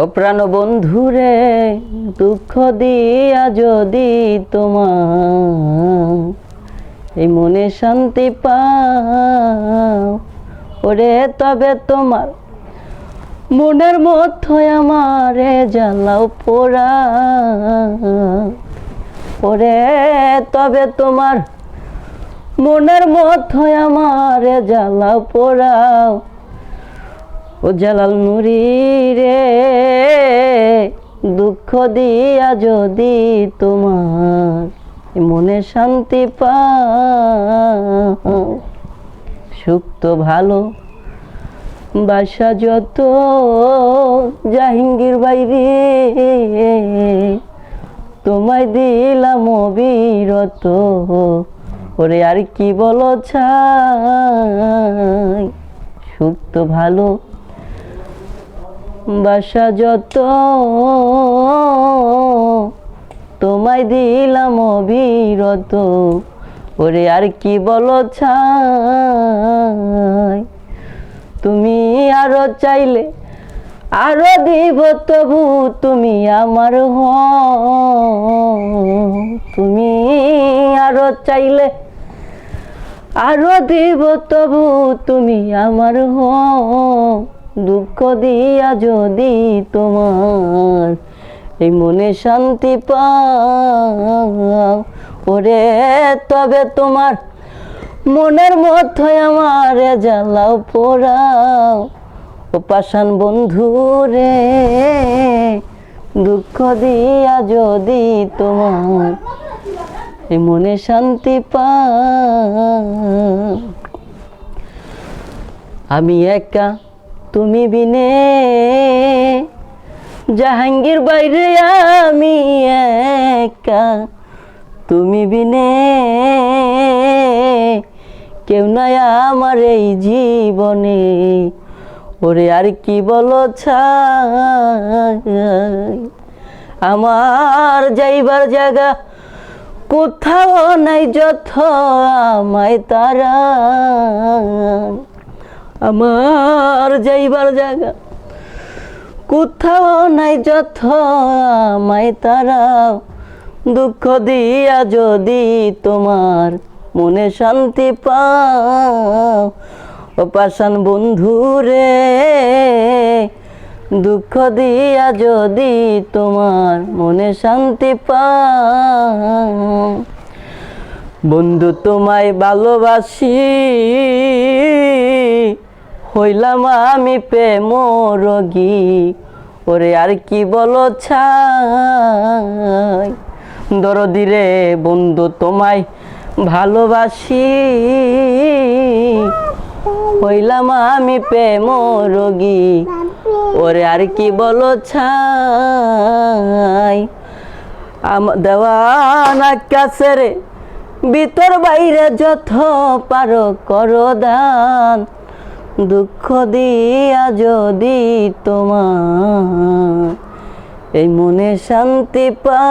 ও প্রাণ বন্ধুরে, দুঃখ দিয়া যদি তোমার এই মনে শান্তি পাও, ওরে তবে তোমার মনের মধ্যে আমারে জ্বালাও পোড়া। ওরে তবে তোমার মনের মধ্যে আমারে জ্বালাও পোড়াও ও জালাল নুরি রে, দুঃখ দিয়া যদি তোমার মনে শান্তি পা সুখ তো ভালো, বাসা যত জাহাঙ্গীর বাইরে তোমায় দিলাম অবিরত। ওরে আর কি বলো ছাই, সুখ তো ভালো বাসা যত তোমায় দিলাম অবিরত। ওরে আর কি বলো ছাই? তুমি আরও চাইলে, আরও দিব, তবু তুমি আমার হ। তুমি আরও চাইলে, আরও দিব, তবু তুমি আমার হ। দুঃখ দিয়া যদি তোমার এই মনে শান্তি পাও, ওরে, তবে তোমার মনের মধ্যে আমার জ্বালাও পোড়াও। ও পাশান বন্ধু রে, দুঃখ দিয়া যদি তোমার এই মনে শান্তি পাও। আমি একা তুমি বিনে জাহাঙ্গীর বাইরে আমি একা। তুমি বিনে কেউ নাই আমার এই জীবনে। ওরে আর কি বলো ছাই? আমার যাইবার জায়গা কোথাও নাই যত আমায় তারা। আমার যাইবার জায়গা। কোথাও নাই যত আমায় তারা। দুঃখ দিয়া যদি তোমার মনে শান্তি পাও পাশান বন্ধু রে, দুঃখ দিয়া যদি তোমার মনে শান্তি পাও, বন্ধু তোমায় ভালোবাসি। হইলাম আমি প্রেম রোগী। ওরে আর কি বলো ছাই? দরদিরে বন্ধু, তোমায় ভালোবাসি। হইলাম আমি প্রেম রোগী। ওরে আর কি বলো ছাই? আম দেওয়ানা কাছে রে ভিতর বাইরে যত পারো করো দান। দুঃখ দিয়া যদি তোমার এই মনে শান্তি পা